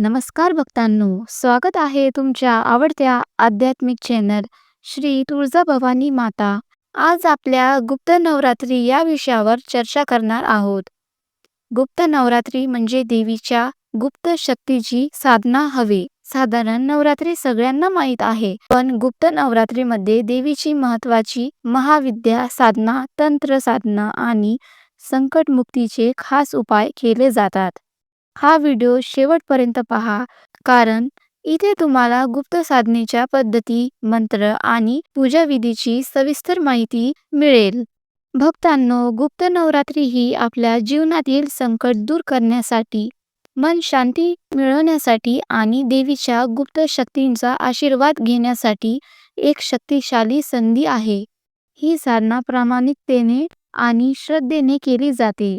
नमस्कार भक्तांनो स्वागत आहे तुमच्या आवडत्या आध्यात्मिक चॅनल श्री तुळजा भवानी माता. आज आपल्या गुप्त नवरात्री या विषयावर चर्चा करणार आहोत. गुप्त नवरात्री म्हणजे देवीच्या गुप्त शक्तीची साधना हवे. साधारण नवरात्री सगळ्यांना माहीत आहे पण गुप्त नवरात्रीमध्ये देवीची महत्वाची महाविद्या साधना तंत्र साधना आणि संकटमुक्तीचे खास उपाय केले जातात. हा व्हिडिओ शेवटपर्यंत पहा कारण इथे तुम्हाला गुप्त साधनेच्या पद्धती मंत्र आणि पूजा विधीची सविस्तर माहिती मिळेल. भक्तांनो गुप्त नवरात्री ही आपल्या जीवनातील संकट दूर करण्यासाठी मन शांती मिळवण्यासाठी आणि देवीच्या गुप्त शक्तींचा आशीर्वाद घेण्यासाठी एक शक्तिशाली संधी आहे. ही साधना प्रामाणिकतेने आणि श्रद्धेने केली जाते.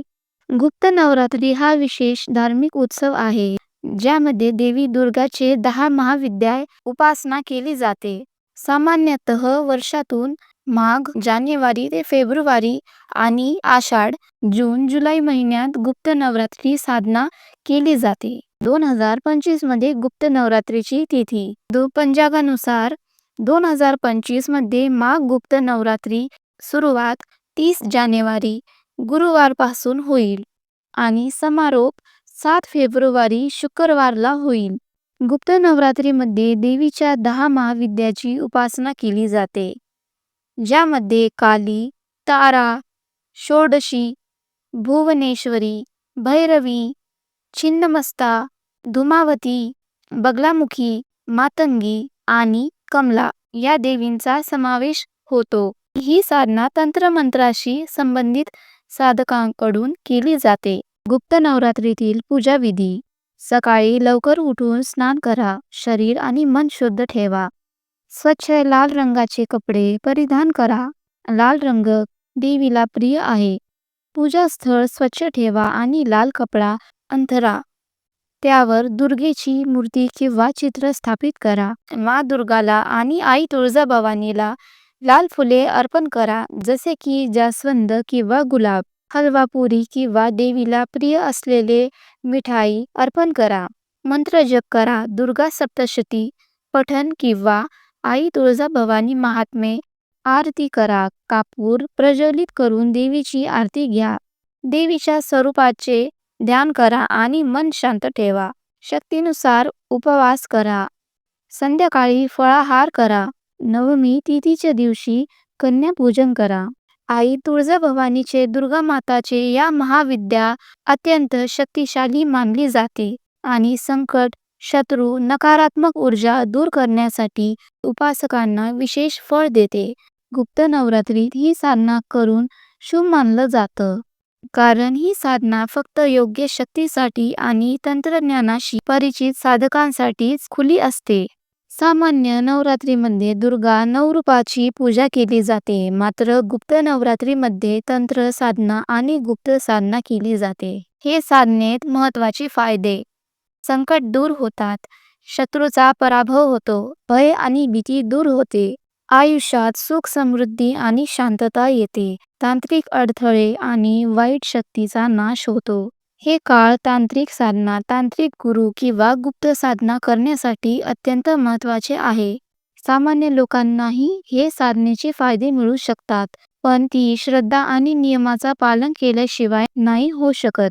गुप्त नवरात्री हा विशेष धार्मिक उत्सव आहे ज्यामध्ये देवी दुर्गाचे दहा महाविद्या उपासना केली जाते. सामान्यतः वर्षातून माघ जानेवारी ते फेब्रुवारी आणि आषाढ जून जुलै महिन्यात गुप्त नवरात्री साधना केली जाते. दोन हजार पंचवीसमध्ये गुप्त नवरात्रीची तिथी. दो पंजागानुसार दोन हजार पंचवीसमध्ये माघ गुप्त नवरात्री सुरुवात तीस जानेवारी गुरुवारपासून होईल. आणि समारोप सात फेब्रुवारी शुक्रवारला होईल. गुप्त नवरात्रीमध्ये देवीच्या दहा महाविद्याची उपासना केली जाते. ज्यामध्ये काली तारा षोडशी भुवनेश्वरी भैरवी छिन्नमस्ता धुमावती बगलामुखी मातंगी आणि कमला या देवींचा समावेश होतो. ही साधना तंत्रमंत्राशी संबंधित साधकांकडून केली जाते. गुप्त नवरात्रीतील पूजा विधी. सकाळी लवकर उठून स्नान करा. शरीर आणि मन शुद्ध ठेवा. स्वच्छ लाल रंगाचे कपडे परिधान करा. लाल रंग देवीला प्रिय आहे. पूजा स्थळ स्वच्छ ठेवा आणि लाल कपडा अंथरा. त्यावर दुर्गेची मूर्ती किंवा चित्र स्थापित करा. मा दुर्गाला आणि आई तुळजाभवानीला लाल फुले अर्पण करा. जसे की जास्वंद किंवा गुलाब. हलवा पुरी किंवा देवीला प्रिय असलेले मिठाई अर्पण करा. मंत्र जप करा. दुर्गा सप्तशती पठण किंवा आई तुळजाभवानी महात्मे आरती करा. कापूर प्रज्वलित करून देवीची आरती घ्या. देवीच्या स्वरूपाचे ध्यान करा आणि मन शांत ठेवा. शक्तीनुसार उपवास करा. संध्याकाळी फळाहार करा. नवमी तिथीच्या दिवशी कन्यापूजन करा. आई तुळजाभवानीचे दुर्गा माताचे या महाविद्या अत्यंत शक्तिशाली मानली जाते आणि संकट शत्रू नकारात्मक ऊर्जा दूर करण्यासाठी उपासकांना विशेष फळ देते. गुप्त नवरात्रीत ही साधना करून शुभ मानलं जातं. कारण ही साधना फक्त योग्य शक्तीसाठी आणि तंत्रज्ञानाशी परिचित साधकांसाठीच खुली असते. सामान्य नवरात्रीमध्ये दुर्गा नवरूपाची पूजा केली जाते. मात्र गुप्त नवरात्रीमध्ये तंत्र साधना आणि गुप्त साधना केली जाते. हे साधनेत महत्त्वाचे फायदे. संकट दूर होतात. शत्रूचा पराभव होतो. भय आणि भीती दूर होते. आयुष्यात सुख समृद्धी आणि शांतता येते. तांत्रिक अडथळे आणि वाईट शक्तीचा नाश होतो. हे काळ तांत्रिक साधना तांत्रिक गुरु किंवा गुप्त साधना करण्यासाठी अत्यंत महत्त्वाचे आहे. सामान्य लोकांनाही हे साधनेचे फायदे मिळू शकतात पण ती श्रद्धा आणि नियमाचा पालन केल्याशिवाय नाही होऊ शकत.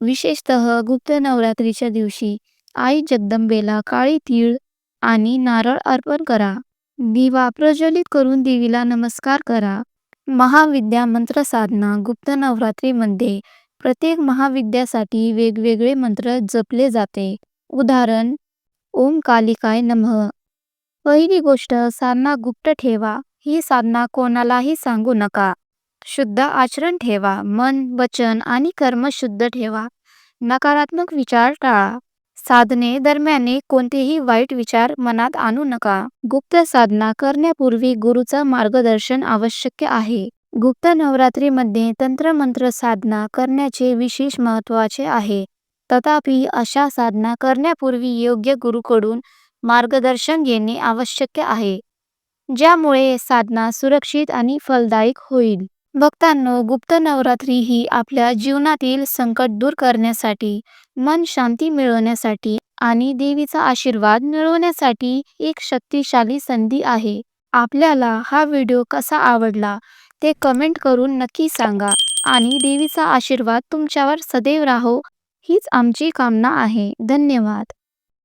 विशेषतः गुप्त नवरात्रीच्या दिवशी आई जगदंबेला काळी तीळ आणि नारळ अर्पण करा. दिवा प्रज्वलित करून देवीला नमस्कार करा. महाविद्या मंत्र साधना गुप्त नवरात्रीमध्ये प्रत्येक महाविद्यासाठी वेगवेगळे मंत्र जपले जाते. उदाहरण ओम कालिकाय नमः. पहिली गोष्ट साधना गुप्त ठेवा. ही साधना कोणालाही सांगू नका. शुद्ध आचरण ठेवा. मन वचन आणि कर्म शुद्ध ठेवा. नकारात्मक विचार टाळा. साधने दरम्यान कोणतेही वाईट विचार मनात आणू नका. गुप्त साधना करण्यापूर्वी गुरुचं मार्गदर्शन आवश्यक आहे. गुप्त नवरात्रीमध्ये तंत्रमंत्र साधना करण्याचे विशेष महत्त्वाचे आहे. तथापि अशा साधना करण्यापूर्वी योग्य गुरुकडून मार्गदर्शन घेणे आवश्यक आहे ज्यामुळे साधना सुरक्षित आणि फलदायक होईल. भक्तांनो गुप्त नवरात्री ही आपल्या जीवनातील संकट दूर करण्यासाठी मन शांती मिळवण्यासाठी आणि देवीचा आशीर्वाद मिळवण्यासाठी एक शक्तिशाली संधी आहे. आपल्याला हा व्हिडिओ कसा आवडला? ते कमेंट करून नक्की सांगा आणि देवीचा आशीर्वाद तुमच्यावर सदैव राहो हीच आमची कामना आहे. धन्यवाद.